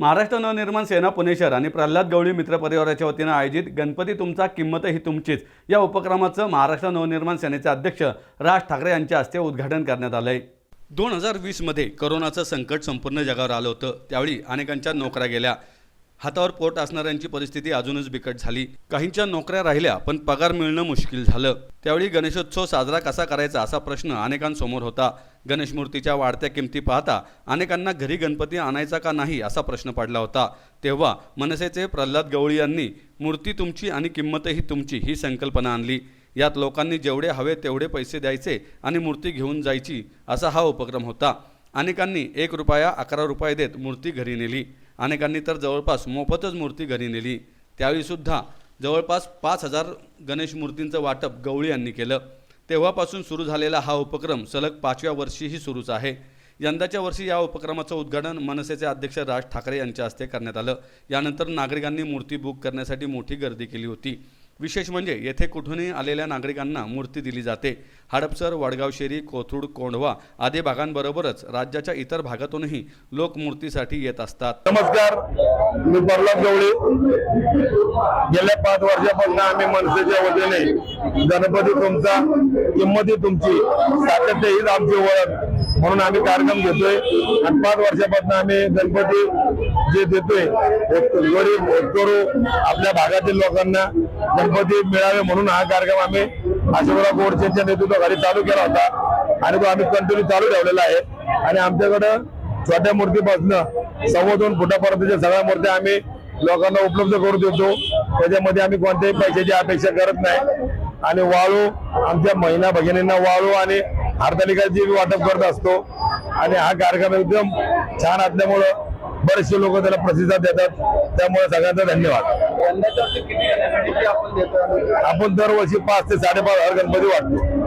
महाराष्ट्र नवनिर्माण सेना पुणे शहर आणि प्रल्हाद गवळी मित्रपरिवाराच्या वतीनं आयोजित गणपती तुमचा किंमत ही तुमचीच या उपक्रमाचं महाराष्ट्र नवनिर्माण सेनेचे अध्यक्ष राज ठाकरे यांच्या हस्ते उद्घाटन करण्यात आलंय. दोन हजार वीसमध्ये करोनाचं संकट संपूर्ण जगावर आलं होतं. त्यावेळी अनेकांच्या नोकऱ्या गेल्या. हातावर पोट असणाऱ्यांची परिस्थिती अजूनच बिकट झाली. काहींच्या नोकऱ्या राहिल्या पण पगार मिळणं मुश्किल झालं. त्यावेळी गणेशोत्सव साजरा कसा करायचा असा प्रश्न अनेकांसमोर होता. गणेश मूर्तीच्या वाढत्या किमती पाहता अनेकांना घरी गणपती आणायचा का नाही असा प्रश्न पडला होता. तेव्हा मनसेचे प्रल्हाद गवळी यांनी मूर्ती तुमची आणि किंमतही तुमची ही संकल्पना आणली. यात लोकांनी जेवढे हवे तेवढे पैसे द्यायचे आणि मूर्ती घेऊन जायची असा हा उपक्रम होता. अनेकांनी एक रुपया अकरा रुपये देत मूर्ती घरी नेली. अनेकांनी तर जवळपास मोफतच मूर्ती घरी नेली. त्यावेळीसुद्धा जवळपास पाच हजार गणेश मूर्तींचं वाटप गवळी यांनी केलं. तेव्हापासून सुरू झालेला हा उपक्रम सलग पाचव्या वर्षीही सुरूच आहे. यंदाच्या वर्षी या उपक्रमाचं उद्घाटन मनसेचे अध्यक्ष राज ठाकरे यांच्या हस्ते करण्यात आलं. यानंतर नागरिकांनी मूर्ती बुक करण्यासाठी मोठी गर्दी केली होती. विशेष म्हणजे येथे कुठूनही आलेल्या नागरिकांना मूर्ती दिली जाते. हडपसर वडगावशेरी कोथरूड कोंढवा आदी भागांबरोबरच राज्याच्या इतर भागातूनही लोक मूर्तीसाठी येत असतात. नमस्कार. मी प्रल्हाद गवळे. गेल्या पाच वर्षापासून आम्ही मनसेच्या वतीने गणपती तुमचा किंमती तुमची सातत्य हीच आमची ओळख म्हणून आम्ही कार्यक्रम घेतोय. आणि पाच वर्षापासून आम्ही गणपती जे देतोय गरीब करू आपल्या भागातील लोकांना गणपती मिळावे म्हणून हा कार्यक्रम आम्ही अशोकराव गोडसेंच्या नेतृत्वाखाली चालू केला होता. आणि तो आम्ही कंटिन्यू चालू ठेवलेला आहे. आणि आमच्याकडं छोट्या मूर्तीपासून सव्वा दोन फुटापर्यंतच्या सगळ्या मूर्त्या आम्ही लोकांना उपलब्ध करून देतो. त्याच्यामध्ये आम्ही कोणत्याही पैशाची अपेक्षा करत नाही. आणि वाळू आमच्या महिला भगिनींना वाळू आणि हरतालिकाची वाटप करत असतो. आणि हा कार्यक्रम एकदम छान असल्यामुळं बरेचसे लोक त्याला प्रतिसाद देतात. त्यामुळे सगळ्यांचा धन्यवाद. यंदाच्या वर्षी किती आपण देतो आपण दरवर्षी पाच ते साडेपाच हजार गणपती वाटतो.